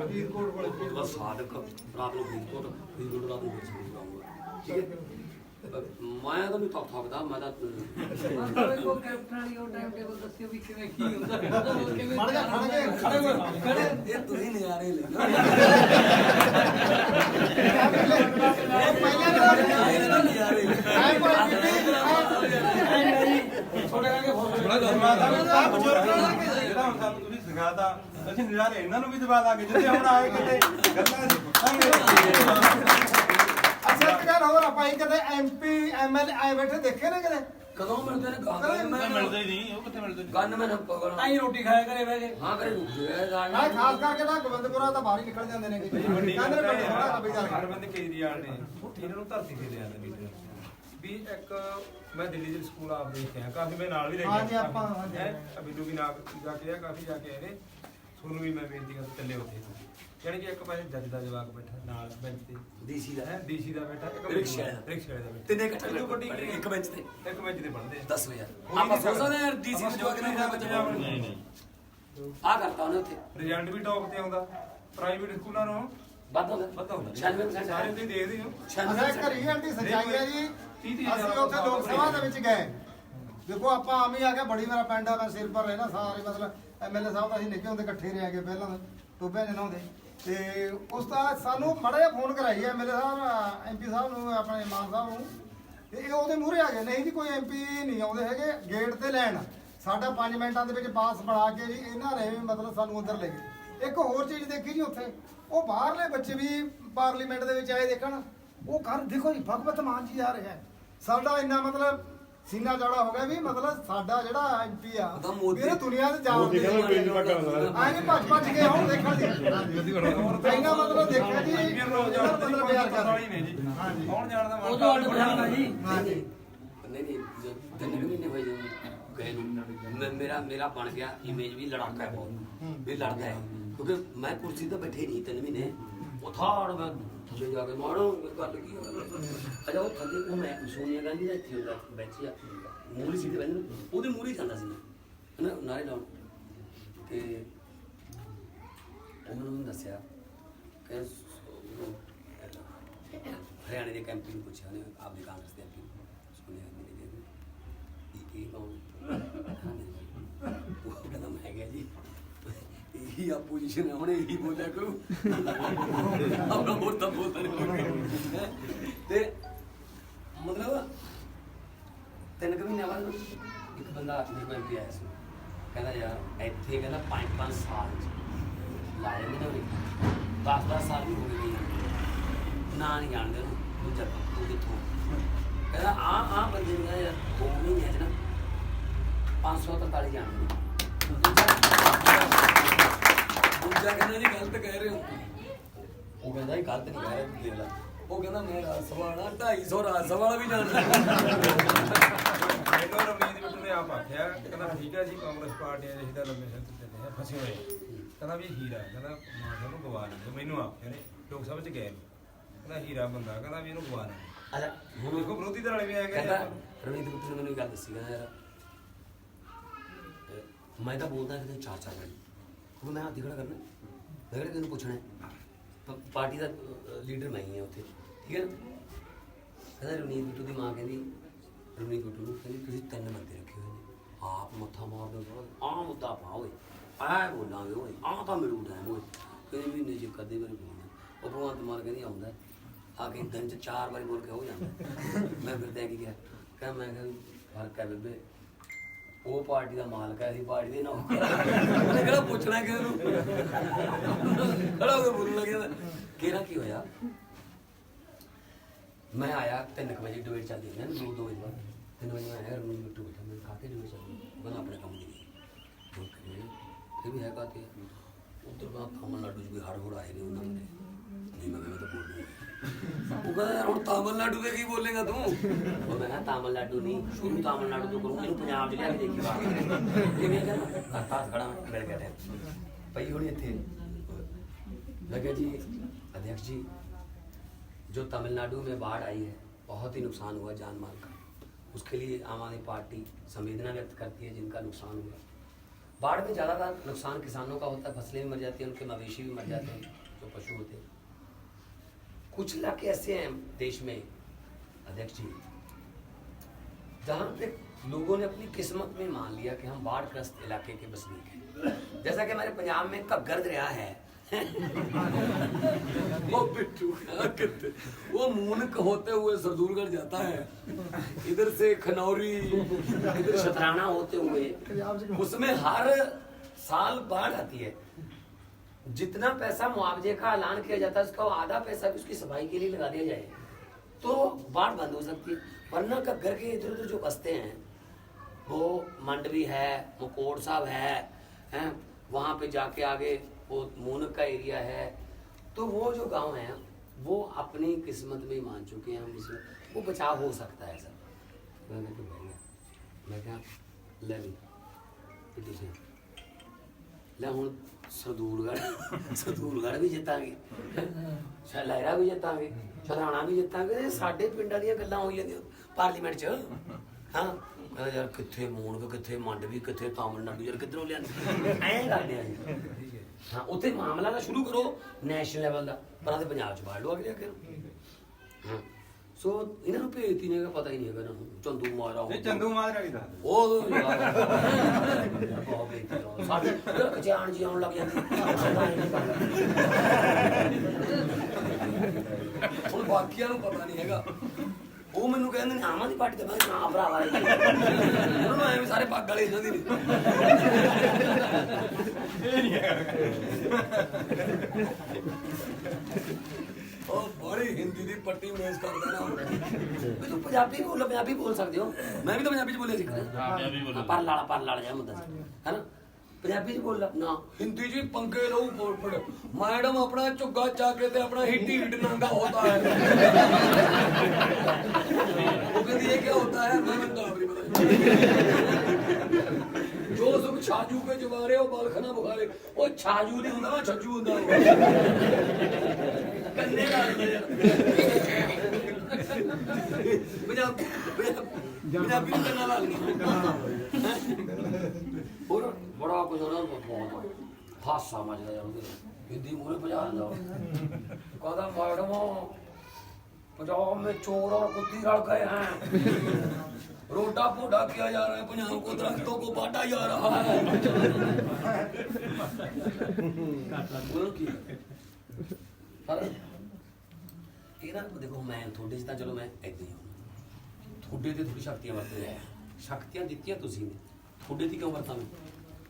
ਫਰੀਦਕੋਟ ਵਾਲਾ ਉਦੋਂ ਬਾਅਦ ਸਾਦਕ ਰਾਤ ਨੂੰ ਫਰੀਦਕੋਟ ਫਰੀਦਕੋਟ ਰਾਤ ਨੂੰ ਫਿਰ ਸੰਗਰੂਰ ਆਊਂਗਾ ਠੀਕ ਹੈ? ਮੈਂ ਤਾਂ ਨਹੀਂ ਥੱਕ ਥੱਕਦਾ ਮੈਂ ਤਾਂ ਕੋ ਕੈਪਟਨ ਵਾਲੀ ਉਹ ਟਾਈਮ ਟੇਬਲ ਦੱਸਿਓ ਵੀ ਕਿਵੇਂ ਕੀ ਹੁੰਦਾ ਮੜ ਜਾ ਖੜ ਗਏ ਖੜੇ ਹੋਏ ਖੜੇ ਇਹ ਤੁਸੀਂ ਨਜ਼ਾਰੇ ਨਜ਼ਾਰੇ ਛੋਟੇ ਕਰਕੇ ਬੜਾ ਆ ਬਜ਼ੁਰਗਾਂ ਦਾ ਜਿਹੜਾ ਹੁਣ ਸਾਨੂੰ ਤੁਸੀਂ ਸਿਖਾਤਾ। ਅਸੀਂ ਨਜ਼ਾਰੇ ਇਹਨਾਂ ਨੂੰ ਵੀ ਦਵਾ ਦਾਂਗੇ ਜਿੱਥੇ ਹੁਣ ਆਏ ਕਿਤੇ ਗੱਲਾਂ ਅਸੀਂ ਪੁੱਛਾਂਗੇ ਅੱਛਾ ਇੱਕ ਗੱਲ ਹੋਰ ਆਪਾਂ ਇਹ ਕਦੇ ਐਮਪੀ ਐਮਐਲਏ ਆਏ ਬੈਠੇ ਦੇਖੇ ਨੇ ਕਦੇ ਕਦੋਂ ਮਿਲਦੇ ਨੇ? ਗਾਂ ਮੈਂ ਮਿਲਦੇ ਨਹੀਂ ਉਹ ਕਿੱਥੇ ਮਿਲਦੇ ਨੇ? ਗਨ ਮੈਂ ਨਾ ਪਕੜਾਂ ਆਈ ਰੋਟੀ ਖਾਇਆ ਕਰੇ ਬਹਿ ਕੇ। ਹਾਂ ਕਰੇ ਰੁਕ ਜਾਏ ਨਾ ਖਾਸ ਕਰਕੇ ਨਾ ਗੋਬਿੰਦਪੁਰਾ ਤਾਂ ਬਾਹਰ ਹੀ ਨਿਕਲ ਜਾਂਦੇ ਨੇ ਕਹਿੰਦੇ ਨੇ ਪਿੰਡ ਥੋੜਾ ਬਈ ਜਾ ਅਰਵਿੰਦ ਕੇਜਰੀਵਾਲ ਨੇ। ਇਹਨਾਂ ਨੂੰ ਧਰਤੀ ਤੇ ਲਿਆ ਲੀਡਰ ਵੀ ਇੱਕ ਮੈਂ ਦਿੱਲੀ ਦੇ ਸਕੂਲ ਆਪ ਦੇਖ ਕੇ ਆਇਆ ਕਾਫੀ ਮੈਂ ਨਾਲ ਵੀ ਲੈ ਕੇ ਹਾਂਜੀ, ਆਪਾਂ, ਹਾਂਜੀ। ਹੈ? ਬਿੱਲੂ ਵੀ ਨਾਲ ਜਾ ਕੇ ਕਾਫੀ ਜਾ ਕੇ ਆਏ ਨੇ। ਤੁਹਾਨੂੰ ਵੀ ਮੈਂ ਬੇਨਤੀ ਕਰ ਚੱਲੇ ਉੱਥੇ ਯਾਨੀ ਕਿ ਇੱਕ ਪਾਸੇ ਜੱਜ ਦਾ ਜਵਾਕ ਬੈਠਾ ਨਾਲ ਬੈਂਚ ਤੇ। ਡੀਸੀ ਦਾ ਹੈ? ਡੀਸੀ ਦਾ ਬੈਠਾ ਇੱਕ ਰਿਕਸ਼ੇ ਵਾਲਾ। ਰਿਕਸ਼ੇ ਦਾ ਬੈਠਾ। ਤਿੰਨੇ ਇਕੱਠੇ ਇਹਦੋਂ ਵੱਡੀ ਇੱਕ bench ਤੇ। ਇੱਕ bench ਤੇ ਪੜ੍ਹਦੇ ਦੱਸੋ ਯਾਰ। ਆਪਾਂ ਸੋਚ ਸਕਦੇ ਹਾਂ ਯਾਰ ਡੀਸੀ ਨੂੰ ਜਵਾਬ ਕਿੰਨਾ ਬੱਚਾ ਨਹੀਂ ਨਹੀਂ। ਆ ਕਰਤਾ ਉਹਨੇ ਉੱਥੇ। ਰਿਜ਼ਲਟ ਵੀ ਟੌਪ ਤੇ ਆਉਂਦਾ। ਪ੍ਰਾਈਵੇਟ ਸਕੂਲਾਂ ਨੂੰ ਵੱਧ ਹੁੰਦਾ ਵੱਧਾ ਹੁੰਦਾ 96% ਸਾਰੇ ਤੁਸੀਂ ਦੇਖਦੇ ਹੋ ਅੱਛਾ ਇੱਕ ਰੀਐਲਟੀ ਸੱਚਾਈ ਹੈ ਜੀ। ਅਸੀਂ ਉੱਥੇ ਲੋਕ ਸਭਾ ਦੇ ਵਿੱਚ ਗਏ। ਦੇਖੋ, ਆਪਾਂ ਆਮ ਹੀ ਆ ਕੇ ਬੜੀ ਮੇਰਾ ਪਿੰਡ ਆ ਮੈਂ ਸਿਰ ਪਰ ਰਹਿਣਾ, ਸਾਰੇ ਮਤਲਬ ਐਮਐਲਏ ਸਾਹਿਬ ਤਾਂ ਅਸੀਂ ਨਿੱਕੇ ਹੁੰਦੇ ਇਕੱਠੇ ਰਹੇ ਆਗੇ ਪਹਿਲਾਂ ਟੋਬਿਆਂ ਦੇ। ਨਹਾਉਂਦੇ ਤੇ ਉਸ ਦਾ ਸਾਨੂੰ ਮੜਾ ਜਿਹਾ ਫੋਨ ਕਰਾਈ ਐਮਐਲਏ ਸਾਹਿਬ ਐਮਪੀ ਸਾਹਿਬ ਨੂੰ, ਆਪਣੇ ਮਾਨ ਸਾਹਿਬ ਨੂੰ। ਤੇ ਇਹ ਉਹਦੇ ਮੂਹਰੇ ਆ ਗਏ, ਨਹੀਂ ਜੀ, ਕੋਈ ਐਮਪੀ ਨਹੀਂ ਆਉਂਦੇ ਹੈਗੇ, ਗੇਟ ਤੇ ਲੈਣ। ਸਾਡਾ 5 ਮਿੰਟਾਂ ਦੇ ਵਿੱਚ ਪਾਸ ਬਣਾ ਕੇ ਜੀ, ਇਹਨਾਂ ਨੇ ਮਤਲਬ ਸਾਨੂੰ ਅੰਦਰ ਲੈ ਗਏ। ਇੱਕ ਹੋਰ ਚੀਜ਼ ਦੇਖੀ ਜੀ ਉੱਥੇ, ਉਹ ਬਾਹਰਲੇ ਬੱਚੇ ਵੀ ਪਾਰਲੀਮੈਂਟ ਦੇ ਵਿੱਚ ਆਏ ਦੇਖਣ, ਉਹ ਕਰ ਦੇਖੋ ਜੀ, ਭਗਵਤ ਮਾਨ ਜੀ ਆ ਰਿਹਾ ਸਾਡਾ ਇੰਨਾ ਮਤਲਬ ਸੀਨਾ ਜੜਾ ਹੋ ਗਿਆ ਵੀ ਮਤਲਬ ਸਾਡਾ ਜਿਹੜਾ ਐਮਪੀ ਆ ਉਹਦਾ ਮੋਦੀ- ਵੀ ਇਹ ਦੁਨੀਆ ਤੇ ਮੋਦੀ ਜਾਣਦੇ ਕਹਿੰਦਾ। ਆਏ ਨਹੀਂ ਭੱਜ ਭੱਜ ਕੇ ਹੁਣ ਦੇਖਣ ਦੀ। ਇੰਨਾ ਮਤਲਬ ਦੇਖਿਆ ਜੀ ਇੰਡੀਅਨ ਇਹਦਾ ਮਤਲਬ ਪਿਆਰ ਕਰ ਵਾਲੀ ਨੇ ਜੀ। ਹਾਂਜੀ। ਕੌਣ ਜਾਣਦਾ ਉਹ ਤੋਂ ਅੱਡ ਬਿਠਾਉਣਾ ਜੀ। ਹਾਂਜੀ ਨਹੀਂ ਨਹੀਂ ਜੋ ਤਿੰਨ ਕੁ ਮਹੀਨੇ ਹੋਏ ਜਦੋਂ ਗਏ ਨੂੰ ਮੈਂ- ਮੇਰਾ ਮੇਰਾ ਬਣ ਗਿਆ ਇਮੇਜ ਵੀ ਲੜਾਕਾ ਹੈ ਬਹੁਤ। ਵੀ ਲੜਦਾ ਹੈ। ਕਿਉਂਕਿ ਮੈਂ ਕੁਰਸੀ ਤੇ ਬੈਠੇ ਨਹੀਂ ਤਿੰਨ ਮਹੀਨੇ। ਉਹ ਥਾੜ ਮੈਂ ਥੱਲੇ ਜਾ ਕੇ ਮਾਰੋ ਗੱਲ ਕੀ ਹੋਈ ਉਹ ਥੱਲੇ, ਉਹ ਮੈਂ ਸੋਨੀਆ ਗਾਂਧੀ ਦਾ ਇੱਥੇ ਹੁੰਦਾ ਬੈਠੀ ਆ ਮੂਲੀ ਸੀ ਤੇ ਬੈਠੇ ਉਹਦੇ ਮੂਲੀ ਜਾਂਦਾ ਸੀ ਹਨਾ ਨਾਰੇ ਲਾਉਣ ਤੇ ਉਹਨਾਂ ਨੂੰ ਦੱਸਿਆ ਕਿ ਹਰਿਆਣੇ ਦੇ ਕੈਂਪੀ ਨੂੰ ਪੁੱਛਿਆ ਨੇ ਆਪਦੇ ਕਾਂਗਰਸ ਦੇ ਐਮਪੀ ਸੋਨੀਆ ਗਾਂਧੀ ਨੇ ਇਹ ਇਹ ਕੌਣ? ਉਹ ਕਹਿੰਦਾ ਇਹੀ ਆਪੋਜੀਸ਼ਨ ਹੈ ਹੁਣ ਇਹੀ ਬੋਲਿਆ ਕਰੂ? ਆਪਣਾ ਹੋਰ ਤਾਂ ਬੋਲਦਾ ਨਹੀਂ ਹੈਂ। ਤੇ ਮਤਲਬ ਤਿੰਨ ਕੁ ਮਹੀਨੇ ਬਾਅਦ ਇੱਕ ਬੰਦਾ ਮੇਰੇ ਕੋਲ ਐਮਪੀ ਆਇਆ ਸੀ। ਕਹਿੰਦਾ ਯਾਰ, ਇੱਥੇ ਕਹਿੰਦਾ ਪੰਜ ਪੰਜ ਸਾਲ ਚ ਲਾਏ ਨੇ 10 10 ਸਾਲ ਵੀ ਹੋ ਗਏ ਨਹੀਂ ਨਾ ਨਹੀਂ ਜਾਣਦੇ ਉਹਨੂੰ, ਦੂਜਾ ਤੂੰ ਕਿੱਥੋਂ। ਕਹਿੰਦਾ ਆ ਆ ਬੰਦੇ ਨੂੰ ਕਹਿੰਦਾ ਯਾਰ ਦੋ ਮਹੀਨੇ ਚ ਨਾ 543 ਜਾਣਦੇ ਦੂਜਾ ਕਹਿੰਦਾ ਜੀ ਗਲਤ ਕਹਿ ਰਹੇ ਹੋ ਉਹ ਕਹਿੰਦਾ ਇਹ ਗਲਤ ਨਹੀਂ ਕਹਿ ਰਿਹਾ ਦੇਖ ਲੈ। ਉਹ ਕਹਿੰਦਾ ਮੈਂ ਰਾਜ ਸਭਾ 250 ਰਾਜ ਸਭਾ ਵਾਲਾ ਵੀ ਜਾਣਦਾ ਮੈਨੂੰ ਰਵਨੀਤ ਬਿੱਟੂ ਨੇ ਆਪ ਆਖਿਆ ਕਹਿੰਦਾ ਠੀਕ ਹੈ ਜੀ ਕਾਂਗਰਸ ਪਾਰਟੀ ਦੇ ਅਸੀਂ ਤਾਂ ਲੰਮੇ ਸਮੇਂ ਤੋਂ ਚੱਲੇ ਆ ਫਸੇ ਹੋਏ ਕਹਿੰਦਾ ਵੀ ਹੀਰਾ ਕਹਿੰਦਾ ਮਾਂ ਸਾਹਿਬ ਨੂੰ ਗਵਾ ਲੈਂਦੇ ਮੈਨੂੰ ਆਖਿਆ ਨੇ ਲੋਕ ਸਭਾ ਚ ਗਏ ਨੇ। ਕਹਿੰਦਾ ਹੀਰਾ ਬੰਦਾ ਕਹਿੰਦਾ ਵੀ ਇਹਨੂੰ ਗਵਾ ਲੈਂਦੇ ਅਲਾ ਹੁਣ ਦੇਖੋ ਵਿਰੋਧੀ ਧਿਰ ਵਾਲੇ ਵੀ ਆ। ਗਏ ਕਹਿੰਦਾ ਰਵਨੀਤ ਗੁੱਪਤ ਨੇ ਮੈਨੂੰ ਇਹ ਗੱਲ ਦੱਸੀ ਕਹਿੰਦਾ ਯਾਰ ਅਹ ਮੈਂ ਤਾਂ ਬੋਲਦਾ ਕਿ ਚਾਰ ਚਾਰ ਵਾਰੀ। ਉਹ ਮੈਂ ਹੱਥ ਖੜਾ ਕਰਨਾ। ਮੈਂ ਕਿਹੜਾ ਤੈਨੂੰ ਪੁੱਛਣਾ ਹੈ? ਪ- ਪਾਰਟੀ ਦਾ ਲੀਡਰ ਮੈਂ ਹੀ ਹਾਂ ਉੱਥੇ। ਠੀਕ ਹੈ ਨਾ? ਕਹਿੰਦਾ ਰਵਨੀਤ ਗੁੱਟੂ ਦੀ ਮਾਂ ਕਹਿੰਦੀ, ਰਵਨੀਤ ਗੁੱਟੂ ਨੂੰ ਕਹਿੰਦੀ, ਤੁਸੀਂ ਤਿੰਨ ਬੰਦੇ ਰੱਖੇ ਹੋਏ ਨੇ। ਆਪ ਮੱਥਾ ਮਾਰਦੇ ਹੋ ਆ ਮੁੱਦਾ ਪਾ ਓਏ। ਆ ਬੋਲਾਂਗੇ ਓਏ। ਆ ਤਾਂ ਮਿਲੂ ਟਾਈਮ ਓਏ। ਕਹਿੰਦੇ, ਮਹੀਨੇ ਚ ਕਦੇ ਵਾਰੀ ਬੋਲਣਾ। ਉਹ ਭਗਵੰਤ ਮਾਨ ਕਹਿੰਦੀ, ਆਉਂਦਾ ਹੈ। ਆ ਕੇ ਦਿਨ ਚ ਚਾਰ ਵਾਰੀ ਬੋਲ ਕੇ ਹੋ ਜਾਂਦਾ ਮੈਂ ਫਿਰ ਤੈਂ ਕੀ ਕਿਹਾ? ਕਹਿੰਦਾ ਮੈਂ ਕਿਹਾ ਵੀ ਫ਼ਰਕ ਹੈ ਬੇਬੇ। ਉਹ ਪਾਰਟੀ ਦਾ ਮਾਲਕ ਹੈ, ਅਸੀਂ ਪਾਰਟੀ ਦੇ ਨੌਕਰ ਉਹਨੇ ਕਿਹੜਾ ਪੁੱਛਣਾ ਕਿਸੇ ਨੂੰ? ਖੜਾ ਹੋ ਕੇ ਬੋਲਣ ਲੱਗਿਆ ਕਿਹੜਾ ਕੀ ਹੋਇਆ? ਮੈਂ ਆਇਆ ਤਿੰਨ ਕੁ ਵਜੇ, ਡਿਬੇਟ ਚੱਲਦੀ ਹੈ ਨਾ ਦੋ ਵਜੇ ਬਾਅਦ। ਤਿੰਨ ਵਜੇ ਮੈਂ ਆਇਆ ਰਮਨ ਮਿੱਟੂ ਬੈਠਾ ਮੈਂ ਖਾ ਕੇ ਡਿਬੇਟ ਚੱਲਦੀ ਉਹ ਆਪਣੇ ਕੰਮ ਦੀ ਹੋਰ ਕਰੇ ਫਿਰ ਵੀ ਹੈ ਕਾਤੇ ਉਧਰ ਬਾਅਦ ਤਾਮਿਲਨਾਡੂ ਚ ਵੀ ਹੜ ਹੁੜ ਆਏ ਨੇ ਉਹਨਾਂ ਦੇ। ਨਹੀਂ, ਮੈਂ ਤਾਂ ਬੋਲ ਨਹੀਂ। वो कहता यार तमिलनाडु के की बोलेगा तू? वो मैं कहा तमिलनाडु नहीं शुरू तमिलनाडु तो पंजाब ज़िले में देखी बात। ये मैं खड़ा हैं लगे जी अध्यक्ष जी जो तमिलनाडु में बाढ़ आई है बहुत ही नुकसान हुआ जान माल का। उसके लिए आम आदमी पार्टी संवेदना व्यक्त करती है जिनका नुकसान हुआ। बाढ़ में ज़्यादातर नुकसान किसानों का होता है फ़सलें भी मर जाती हैं उनके मवेशी भी मर जाते हैं जो पशु होते हैं। कुछ इलाके ऐसे हैं देश में अध्यक्ष जी। जहाँ पे लोगों ने अपनी किस्मत में मान लिया कि हम बाढ़ग्रस्त इलाके के बसनीक हैं। जैसा कि हमारे पंजाब में घग्गर दरिया है? वो बिट्टू वो मूनक होते हुए सरदूलगढ़ जाता है। इधर से खनौरी इधर शतराना होते हुए। उसमें हर साल बाढ़ आती है। जितना पैसा मुआवजे का ऐलान किया जाता है उसका आधा पैसा भी उसकी सफ़ाई के लिए लगा दिया जाए। तो बाढ़ बंद हो सकती है। वरना घग्गर के इधर उधर जो बसते हैं वो मंडवी है मुकोट साहब है हैं वहाँ पे जाके आगे वो मूनक का एरिया है। तो वो जो गाँव है वो अपनी किस्मत में मान चुके हैं। हम इसमें वो बचाव हो सकता है सर मैं कहा, "भाई, मैं क्या ले ली। पिटीशन ਲੈ ਹੁਣ ਸਰਦੂਲਗੜ੍ਹ ਵੀ ਜਿੱਤਾਂਗੇ। ਸ਼ਾਇਰਾ ਵੀ ਜਿੱਤਾਂਗੇ ਸ਼ਰਾਣਾ ਵੀ ਜਿੱਤਾਂਗੇ ਸਾਡੇ ਪਿੰਡਾਂ ਦੀਆਂ ਗੱਲਾਂ ਹੋਈ ਜਾਂਦੀਆਂ। ਪਾਰਲੀਮੈਂਟ 'ਚ। ਹਾਂ। ਕਹਿੰਦਾ ਯਾਰ ਕਿੱਥੇ ਮੂਣਕ ਕਿੱਥੇ ਮੰਡਵੀ, ਕਿੱਥੇ ਤਾਮਿਲਨਾਡੂ, ਯਾਰ ਕਿੱਧਰੋਂ ਲਿਆਂਦੇ? ਐਂ ਕਰਦੇ ਆ ਜੀ। ਹਾਂ, ਉੱਥੇ ਮਾਮਲਾ ਤਾਂ ਸ਼ੁਰੂ ਕਰੋ ਨੈਸ਼ਨਲ ਲੈਵਲ ਦਾ। ਪਰ ਆਦੇ ਪੰਜਾਬ 'ਚ ਬਾੜ ਲਓ ਅਗਲੇ ਅੱਗੇ ਹਾਂ। ਸੋ ਇਹਨਾਂ ਨੂੰ ਭੇਜਤੀ ਨਹੀਂ ਹੈਗਾ ਪਤਾ ਹੀ ਨਹੀਂ ਹੈਗਾ ਇਹਨਾਂ ਨੂੰ। ਚੰਦੂ ਮਾਰਾ ਇਹ ਚੰਦੂ ਮਾਜਰਾ ਵੀ ਦੱਸ ਉਹ ਯਾਰ। ਸਾਡੇ ਕਚਾਣ ਜੀ ਆਉਣ ਲੱਗ ਜਾਂਦੀ। ਨਹੀਂ ਹੁਣ ਬਾਕੀਆਂ ਨੂੰ ਪਤਾ ਨਹੀਂ ਹੈਗਾ। ਉਹ ਮੈਨੂੰ ਕਹਿੰਦੇ ਨੇ ਆਮਾਂ ਦੀ ਪਾਰਟੀ ਤੇ ਮੈਂ ਨਾ ਭਰਾਵਾ ਇਹ। ਉਹਨਾਂ ਨੂੰ ਐਵੇਂ ਸਾਰੇ ਪੱਗ ਵਾਲੇ ਇਹਨਾਂ ਦੀ ਨੇ। ਉਹ ਬੜੀ ਹਿੰਦੀ ਦੀ ਪੱਟੀ ਮੇਜ਼ ਕਰਦਾ ਨਾ ਵੀ ਤੂੰ ਪੰਜਾਬੀ ਬੋਲ ਪੰਜਾਬੀ ਬੋਲ ਸਕਦੇ ਹੋ। ਮੈਂ ਵੀ ਤਾਂ ਪੰਜਾਬੀ ਚ ਬੋਲਿਆ ਹਾਂ ਪੰਜਾਬੀ ਬੋਲ ਪਰ ਲਾਲਾ ਪਰ ਲਾਲਾ ਜਾ ਮੁੱਦਾ ਸੀ। ਹੈਨਾ? ਪੰਜਾਬੀ ਚ ਬੋਲ ਨਾ ਹਿੰਦੀ ਚ ਪੰਗੇ ਲਊ ਬੋਲ ਪੜ ਮੈਡਮ ਆਪਣਾ ਝੁੱਗਾ ਚਾ ਕੇ ਤੇ ਆਪਣਾ ਹਿੱਟੀ ਹਿੱਟ ਨੰਗਾ ਹੋਤਾ ਹੈ। ਉਹ ਕਹਿੰਦੀ ਇਹ ਕੀ ਹੋਤਾ ਹੈ? ਮੈਂ ਮੈਨੂੰ ਤਾਂ ਆਪ ਨਹੀਂ ਪਤਾ। ਜੋ ਸੁਖ ਛਾਜੂ ਕੇ ਜਵਾਰੇ ਉਹ ਬਾਲਖਨਾ ਬੁਖਾਰੇ ਉਹ ਛਾਜੂ ਨਹੀਂ ਹੁੰਦਾ ਉਹ ਛੱਜੂ ਹੁੰਦਾ। ਕੰਨੇ ਨਾਲ ਪੰਜਾਬ ਪੰਜਾਬੀ ਨੂੰ ਕੰਨਾਂ ਨਾਲ ਹੋਰ ਬੜਾ ਕੁਝ ਹੋਣਾ ਬਹੁਤ ਹਾਸਾ ਮਜਦਾ ਯਾਰ ਉਹਦੇ ਹਿੰਦੀ ਮੂਰੇ ਭਜਾ ਦਿੰਦਾ ਉਹ। ਕਹਿੰਦਾ ਮੈਡਮ पंजाब में चोर और कुत्ती रल गए हैं रोटा पोटा किया जा रहा है पंजाब को दरख्तों को बांटा जा रहा है बोलो की ਪਰ ਇਹਨਾਂ ਨੂੰ ਦੇਖੋ ਮੈਂ ਤੁਹਾਡੇ 'ਚ ਤਾਂ ਚਲੋ ਮੈਂ ਏਦਾਂ ਹੀ ਹਾਂ। ਤੁਹਾਡੇ ਤੇ ਥੋੜੀ ਸ਼ਕਤੀਆਂ ਵਰਤਦੇ ਆ। ਸ਼ਕਤੀਆਂ ਦਿੱਤੀਆਂ ਤੁਸੀਂ ਨੇ। ਤੁਹਾਡੇ ਤੇ ਕਿਉਂ ਵਰਤਾਂ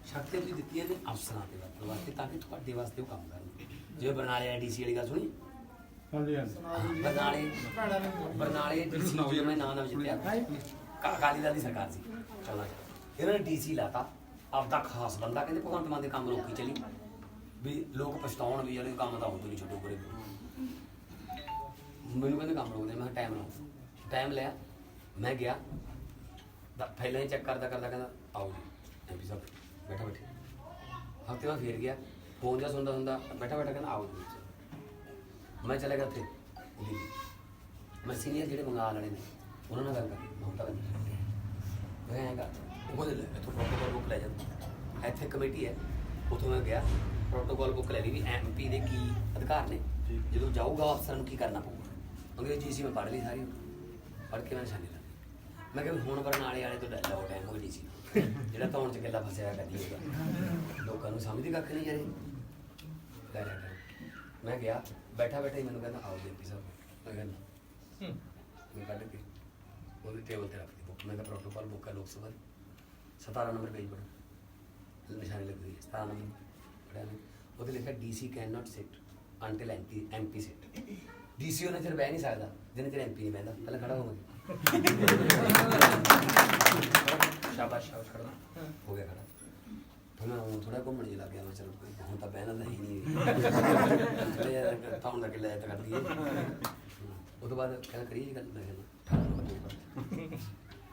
ਸ਼ਕਤੀਆਂ ਤੁਸੀਂ ਦਿੱਤੀਆਂ ਨੇ ਅਫਸਰਾਂ ਤੇ ਵਰਤਣ ਵਾਸਤੇ ਤਾਂ ਕਿ ਤੁਹਾਡੇ ਵਾਸਤੇ ਉਹ ਕੰਮ ਕਰਨ। ਜਿਵੇਂ ਬਰਨਾਲੇ ਡੀਸੀ ਵਾਲੀ ਗੱਲ ਸੁਣੀ? ਹਾਂਜੀ ਹਾਂਜੀ। ਬਰਨਾਲੇ ਬਰਨਾਲੇ ਡੀਸੀ ਮੈਂ ਨਾਂ ਨਾ ਜਿੱਤਿਆ। ਕਾ- ਅਕਾਲੀ ਦਲ ਦੀ ਸਰਕਾਰ ਸੀ। ਚੌਦਾਂ ਚ ਇਹਨਾਂ ਨੇ ਡੀਸੀ ਲਾਤਾ। ਆਪਦਾ ਖਾਸ ਬੰਦਾ ਕਹਿੰਦੇ ਭਗਵੰਤ ਮਾਨ ਦੇ ਕੰਮ ਰੋਕੀ ਚਲੀ। ਵੀ ਲੋਕ ਪਛਤਾਉਣ ਵੀ ਜਿਹੜੇ ਕੰਮ ਤਾਂ ਹੁੰਦੇ ਨਹੀਂ ਛੱਡੋ ਪਰੇ। ਮੈਨੂੰ ਕਹਿੰਦੇ ਕੰਮ ਰੋਕਦੇ, ਮੈਂ ਟਾਈਮ ਲਾਓ ਟਾਈਮ ਲਿਆ, ਮੈਂ ਗਿਆ। ਦਾ ਪਹਿਲਾਂ ਹੀ ਚੈੱਕ ਕਰਦਾ ਕਰਦਾ ਕਹਿੰਦਾ, ਆਓ ਜੀ ਐਮਪੀ ਸਾਹਿਬ, ਬੈਠਾ, ਬੈਠੇ। ਹਫ਼ਤੇ ਬਾਅਦ ਫੇਰ ਗਿਆ ਫੋਨ ਜਿਹਾ ਸੁਣਦਾ ਹੁੰਦਾ ਬੈਠਾ ਬੈਠਾ ਕਹਿੰਦਾ, ਆਓ ਜੀ ਮੈਂ ਚਲਾ ਗਿਆ ਉੱਥੇ ਮੈਂ ਸੀਨੀਅਰ ਜਿਹੜੇ ਬੰਗਾਲ ਵਾਲੇ ਨੇ, ਉਹਨਾਂ ਨਾਲ ਗੱਲ ਕਰ ਮੈਂ ਤਾਂ ਮੈਂ ਆਏਗਾ ਉਹ ਕਹਿੰਦੇ, ਲੈ, ਇੱਥੋਂ ਪ੍ਰੋਟੋਕਾਲ ਬੁੱਕ ਲੈ ਜਾਂਦਾ ਇੱਥੇ ਕਮੇਟੀ ਹੈ, ਉੱਥੋਂ ਮੈਂ ਗਿਆ। ਪ੍ਰੋਟੋਕਾਲ ਬੁੱਕ ਲੈ ਲਈ ਵੀ ਐਮਪੀ ਦੇ ਕੀ ਅਧਿਕਾਰ ਨੇ। ਜਦੋਂ ਜਾਊਗਾ ਅਫਸਰ ਨੂੰ ਕੀ ਕਰਨਾ ਪਊਗਾ? ਅੰਗਰੇਜ਼ੀ ਸੀ ਮੈਂ ਪੜ੍ਹ ਲਈ ਸਾਰੀ। ਪੜ੍ਹ ਕੇ ਮੈਂ ਨਿਸ਼ਾਨੀ ਲਾ ਲਈ। ਮੈਂ ਕਿਹਾ ਹੁਣ ਬਰਨਾਲੇ ਵਾਲੇ ਤੋਂ ਡਰ ਲਓ ਟਾਈਮ ਹੋ ਜੀ ਸੀ। ਜਿਹੜਾ ਧੌਣ ਚ ਗੱਲਾ ਫਸਿਆ ਕਰਦੀ ਹੋਗਾ ਲੋਕਾਂ ਨੂੰ ਸਮਝਦੀ ਕੱਖ ਨਹੀਂ ਜਰੇ ਲੈ ਲੈ ਲੈ। ਮੈਂ ਗਿਆ। ਬੈਠਾ ਬੈਠਾ ਹੀ ਮੈਨੂੰ ਕਹਿੰਦਾ ਆਓ ਜੀ ਸਾਹਿਬ। ਮੈਂ ਕਹਿੰਦਾ ਮੈਂ ਕੱਢ ਕੇ ਉਹਦੇ ਟੇਬਲ ਤੇ ਰੱਖਦੀ ਬੁੱਕ ਮੈਂ ਕਿਹਾ ਪ੍ਰੋਟੋਕਾਲ ਬੁੱਕ ਹੈ ਲੋਕ ਸਭਾ ਦੀ। 17 ਨੰਬਰ ਪੇਜ ਪਰ ਨਿਸ਼ਾਨੀ ਲੱਗਦੀ ਹੈ। 17 ਨੰਬਰ ਪੜਿਆ ਨਹੀਂ ਉਹਦੇ ਲਿਖਿਆ DC cannot sit until MP MP sit DC ਉਹਨੇ ਚਿਰ ਬਹਿ ਨਹੀਂ ਸਕਦਾ ਜਿੰਨੇ ਚਿਰ ਐਮਪੀ ਨਹੀਂ ਬਹਿੰਦਾ। ਪਹਿਲਾਂ ਖੜਾ ਹੋਵਾਂਗੇ। ਸ਼ਾਬਾਸ਼ ਸ਼ਾਬਾਸ਼, ਖੜਾ। ਹੋ ਗਿਆ ਖੜਾ। ਫਿਰ ਮੈਂ ਥੋੜਾ ਘੁੰਮਣ ਜੀ ਲੱਗ ਮੈਂ ਚਲੋ ਹੁਣ ਤਾਂ ਬਹਿਣਾ ਤਾਂ ਹੀ ਨਹੀਂ। ਥੋੜਾ ਜਿਹਾ ਤਾਂ ਦਾ ਕਿਲਾ ਤਾਂ ਕਰ ਦਈਏ। ਉਹ ਤੋਂ ਬਾਅਦ ਕਹਿੰਦਾ ਕਰੀਏ ਜੀ ਗੱਲ, ਮੈਂ ਕਹਿੰਦਾ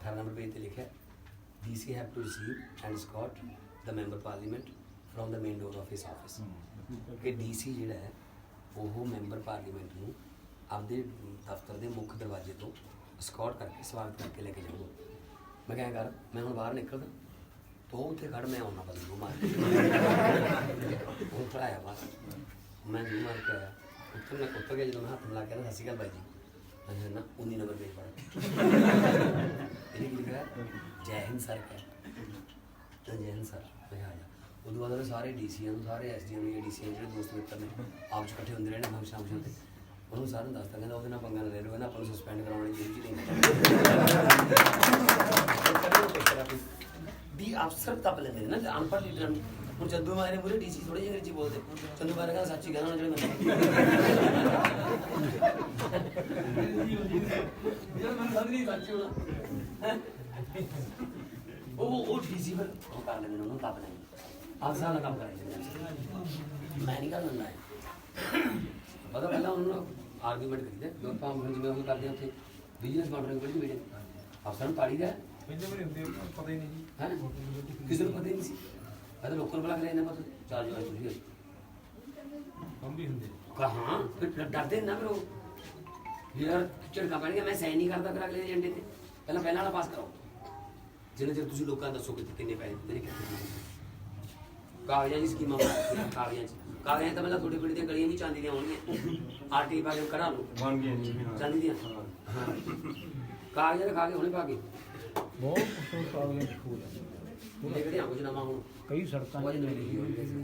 18 ਨੰਬਰ ਪੇਜ ਤੇ ਲਿਖਿਆ। DC have to receive and escort the member parliament from the main door of his office. ਕਿ DC ਜਿਹੜਾ ਹੈ ਉਹ ਮੈਂਬਰ ਪਾਰਲੀਮੈਂਟ ਨੂੰ ਆਪਦੇ ਦਫ਼ਤਰ ਦੇ ਮੁੱਖ ਦਰਵਾਜ਼ੇ ਤੋਂ ਸਕਾਟ ਕਰਕੇ ਸਵਾਗਤ ਕਰਕੇ ਲੈ ਕੇ ਜਾਊਂਗਾ। ਮੈਂ ਕਿਹਾ ਕਰ ਮੈਂ ਹੁਣ ਬਾਹਰ ਨਿਕਲਦਾ। ਤੂੰ ਉੱਥੇ ਖੜ ਮੈਂ ਆਉਣਾ ਨੂੰ ਮਾਰ ਕੇ। ਉਹ ਤਰਾਇਆ ਬਸ ਮੈਂ ਨੂੰ ਮਾਰ ਕੇ ਆਇਆ। ਉੱਥੇ ਮੈਂ ਉੱਤਰ ਗਿਆ ਜਦੋਂ ਮੈਂ ਹੱਥ ਮਿਲਾ ਕੇ ਨਾ ਸਤਿ ਸ਼੍ਰੀ ਅਕਾਲ ਬਾਈ ਜੀ। ਮੈਂ ਨਾ 19 ਨੰਬਰ ਪੇਜ ਪੜਾ ਇਹਨੇ ਕੀ ਲਿਖਿਆ? ਜੈ ਹਿੰਦ ਸਰ ਤਾਂ ਜੈ ਹਿੰਦ ਸਰ ਮੈਂ ਆ ਜਾ। ਉਦੋਂ ਬਾਅਦ ਉਹਨੇ ਸਾਰੇ ਡੀਸੀਆਂ ਨੂੰ ਸਾਰੇ ਐਸਡੀਐਮ ਨੇ ਡੀਸੀਆਂ ਜਿਹੜੇ ਦੋਸਤ ਮਿੱਤਰ ਨੇ ਆਪ ਚ ਇਕੱਠੇ ਹੁੰਦੇ ਰਹੇ ਨੇ ਫੰਕਸ਼ਨ ਫੰਕਸ਼ਨ ਤੇ ਉਹਨੂੰ ਸਾਰਿਆਂ ਨੂੰ ਦੱਸਤਾ ਕਹਿੰਦਾ ਉਹਦੇ ਨਾਲ ਪੰਗਾ ਨਾ ਲੈ ਲਓ ਕਹਿੰਦਾ ਆਪਾਂ ਨੂੰ ਸਸਪੈਂਡ ਕਰਾਉਣੀ ਚਾਹੀਦੀ ਨਹੀਂ ਵੀ ਅਫਸਰ ਤਪ ਲੈਂਦੇ ਨੇ ਨਾ ਅਨਪੜ੍ਹ ਲੀਡਰਾਂ ਨੂੰ ਹੁਣ ਚੰਦੂ ਮਾਰੇ ਪੂਰੇ ਡੀਸੀ ਥੋੜੇ ਜਿਹੇ ਅੰਗਰੇਜ਼ੀ ਬੋਲਦੇ। ਚੰਦੂ ਮਾਰੇ ਕਹਿੰਦਾ ਸੱਚੀ ਕਹਿੰਦਾ ਜਿਹੜੇ ਮੈਨੂੰ ਸਮਝ ਨਹੀਂ ਸੱਚੀ ਹੋਣਾ। ਹੈਂ? ਉਹ ਉਹ ਡੀਸੀ ਫਿਰ ਉਹ ਕਰ ਲੈਂਦੇ ਨੇ ਉਹਨੂੰ ਤਪ ਲੈਂਦੇ ਅਫਸਰਾਂ ਦਾ ਕੰਮ ਕਰਾਂਗੇ ਮੈਂ ਨਹੀਂ ਕਰ ਲੈਂਦਾ ਪਤਾ ਪਹਿਲਾਂ ਉਹਨਾਂ ਨੂੰ ਆਰਗੂਮੈਂਟ ਕਰੀਦਾ ਦੋ। ਕੰਮ ਹੁਣ ਜਿਵੇਂ ਉਹ ਕਰਦੇ ਉੱਥੇ ਬਿਜ਼ਨਸ ਮਾਡਲ ਕੋਲ ਮੀਟਿੰਗ ਅਫਸਰ ਨੂੰ ਤਾੜੀ ਦਾ। ਪਹਿਲੇ ਵਾਰੀ ਹੁੰਦੇ ਪਤਾ ਹੀ ਨਹੀਂ ਹੈ? ਕਿਸੇ ਨੂੰ ਪਤਾ ਹੀ ਨਹੀਂ ਸੀ। ਮੈਂ ਤਾਂ ਲੋਕਲ ਬੁਲਾ ਕੇ ਲੈਣਾ ਪਤਾ। ਚੱਲ ਜਾਓ ਤੁਸੀਂ ਕੰਮ ਵੀ ਹੁੰਦੇ ਕਹਾਂ ਫਿਰ ਡਰਦੇ ਨਾ ਫਿਰ ਯਾਰ ਝੜਕਾ ਪੈਣਗੇ ਮੈਂ ਸਾਈਨ ਨਹੀਂ ਕਰਦਾ ਫਿਰ ਅਗਲੇ ਏਜੰਡੇ ਤੇ। ਪਹਿਲਾਂ ਪਹਿਲਾਂ ਵਾਲਾ ਪਾਸ ਕਰਾਓ ਜਿੰਨੇ ਚਿਰ ਤੁਸੀਂ ਲੋਕਾਂ ਨੂੰ ਦੱਸੋਗੇ ਕਿ ਕਿੰਨੇ ਪੈਸੇ ਦਿੱਤੇ ਨੇ ਕਿੰਨੇ। ਕਾਗਜ਼ਾਂ ਦੀ ਸਕੀਮਾਂ ਬਣਾਓ, ਕਾਗਜ਼ਾਂ 'ਚ। ਕਾਗਜ਼ਾਂ ਤਾਂ ਪਹਿਲਾਂ ਥੋੜੀ ਥੋੜੀ ਦੀਆਂ ਗਲੀਆਂ ਵੀ ਚਾਂਦੀ ਦੀਆਂ ਹੋਣਗੀਆਂ। ਆਰਟੀ ਪਾ ਕੇ ਕਢਾ ਲਓ ਬਣ ਗਏ ਜੀ ਹਾਂ। ਚਾਂਦੀ ਦੀਆਂ ਹਾਂ ਕਾਗਜ਼ਾਂ ਦੇ ਖਾ ਕੇ ਹੁਣੇ ਪਾ ਕੇ ਬਹੁਤ ਕਾਗਜ਼ਾਂ ਚ ਫੂਲ ਹੈ ਦੇਖਦੇ ਹਾਂ ਕੁਝ ਨਵਾਂ ਹੁਣ। ਕਈ ਸੜਕਾਂ ਨਹੀਂ ਰਹੀ ਹੋਣੀ